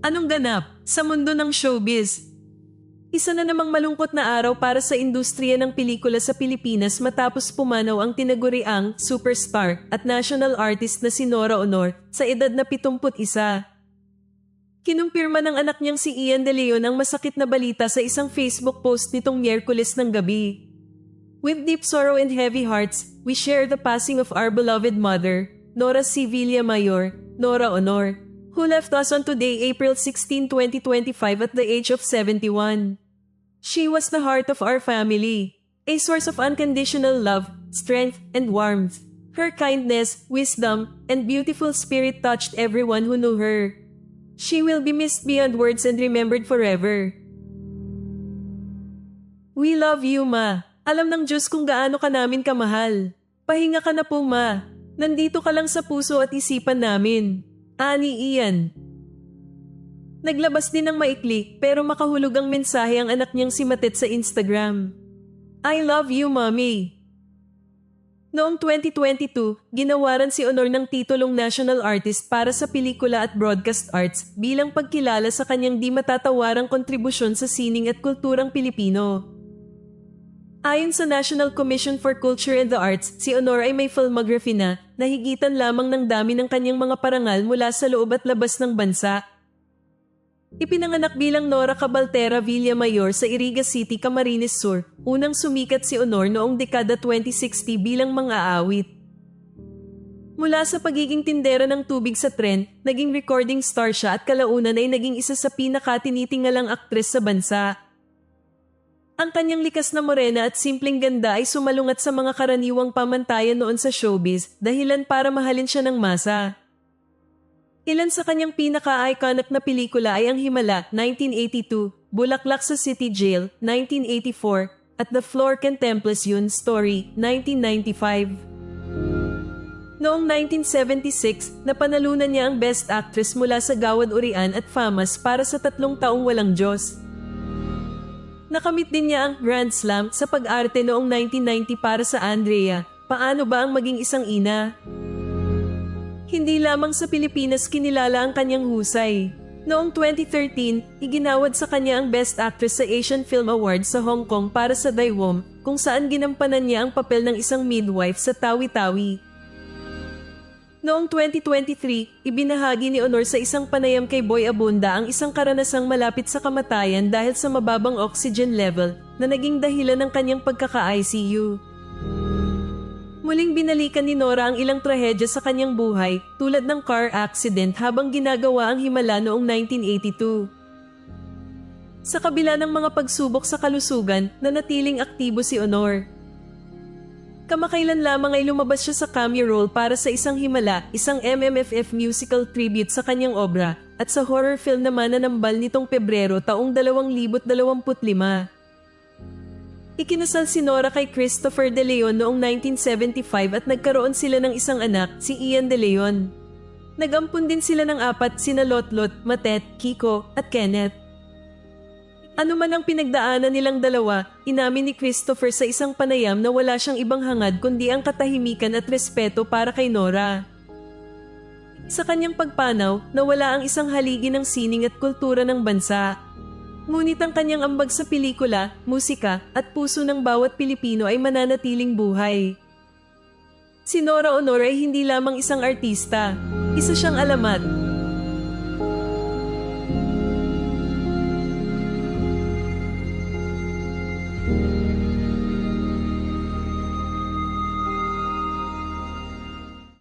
Anong ganap sa mundo ng showbiz? Isa na namang malungkot na araw para sa industriya ng pelikula sa Pilipinas matapos pumanaw ang tinaguriang superstar at national artist na si Nora Honor sa edad na 71. Kinumpirma ng anak niyang si Ian De Leon ang masakit na balita sa isang Facebook post nitong Miyerkules ng gabi. With deep sorrow and heavy hearts, we share the passing of our beloved mother, Nora Sevilla Mayor, Nora Honor, who left us on today, April 16, 2025 at the age of 71. She was the heart of our family, a source of unconditional love, strength, and warmth. Her kindness, wisdom, and beautiful spirit touched everyone who knew her. She will be missed beyond words and remembered forever. We love you, Ma. Alam ng Diyos kung gaano ka namin kamahal. Pahinga ka na po, Ma. Nandito ka lang sa puso at isipan namin. Ani Ian. Naglabas din ng maikli pero makahulog ang mensahe ang anak niyang si Matet sa Instagram. I love you, Mommy. Noong 2022, ginawaran si Honor ng titulong National Artist para sa pelikula at broadcast arts bilang pagkilala sa kanyang di matatawarang kontribusyon sa sining at kulturang Pilipino. Ayon sa National Commission for Culture and the Arts, si Honor ay may filmography na nahigitan lamang ng dami ng kanyang mga parangal mula sa loob at labas ng bansa. Ipinanganak bilang Nora Cabaltera Villamayor sa Iriga City, Camarines Sur. Unang sumikat si Honor noong dekada 2060 bilang mga awit. Mula sa pagiging tindera ng tubig sa tren, naging recording star siya at kalaunan ay naging isa sa pinakatinitingalang aktres sa bansa. Ang kanyang likas na morena at simpleng ganda ay sumalungat sa mga karaniwang pamantayan noon sa showbiz dahilan para mahalin siya ng masa. Ilan sa kanyang pinaka-iconic na pelikula ay ang Himala 1982, Bulaklak sa City Jail 1984, at The Floor Can Temples Yun Story 1995. Noong 1976, napanalunan niya ang Best Actress mula sa Gawad Urian at Famas para sa tatlong taong walang Diyos. Nakamit din niya ang Grand Slam sa pag-arte noong 1990 para sa Andrea, Paano ba ang maging isang ina? Hindi lamang sa Pilipinas kinilala ang kanyang husay. Noong 2013, iginawad sa kanya ang Best Actress sa Asian Film Awards sa Hong Kong para sa Daiwom, kung saan ginampanan niya ang papel ng isang midwife sa Tawi-Tawi. Noong 2023, ibinahagi ni Honor sa isang panayam kay Boy Abunda ang isang karanasang malapit sa kamatayan dahil sa mababang oxygen level na naging dahilan ng kanyang pagkaka-ICU. Muling binalikan ni Nora ang ilang trahedya sa kanyang buhay tulad ng car accident habang ginagawa ang himala noong 1982. Sa kabila ng mga pagsubok sa kalusugan, nanatiling aktibo si Honor. Kamakailan lamang ay lumabas siya sa cameo role para sa isang himala, isang MMFF musical tribute sa kanyang obra, at sa horror film naman na nambal nitong Pebrero taong 2025. Ikinasal si Nora kay Christopher De Leon noong 1975 at nagkaroon sila ng isang anak, si Ian De Leon. Nagampun din sila ng apat sina Lotlot, Matet, Kiko at Kenneth. Ano man ang pinagdaanan nilang dalawa, inamin ni Christopher sa isang panayam na wala siyang ibang hangad kundi ang katahimikan at respeto para kay Nora. Sa kanyang pagpanaw, nawala ang isang haligi ng sining at kultura ng bansa. Ngunit ang kanyang ambag sa pelikula, musika at puso ng bawat Pilipino ay mananatiling buhay. Si Nora Honor ay hindi lamang isang artista, isa siyang alamat,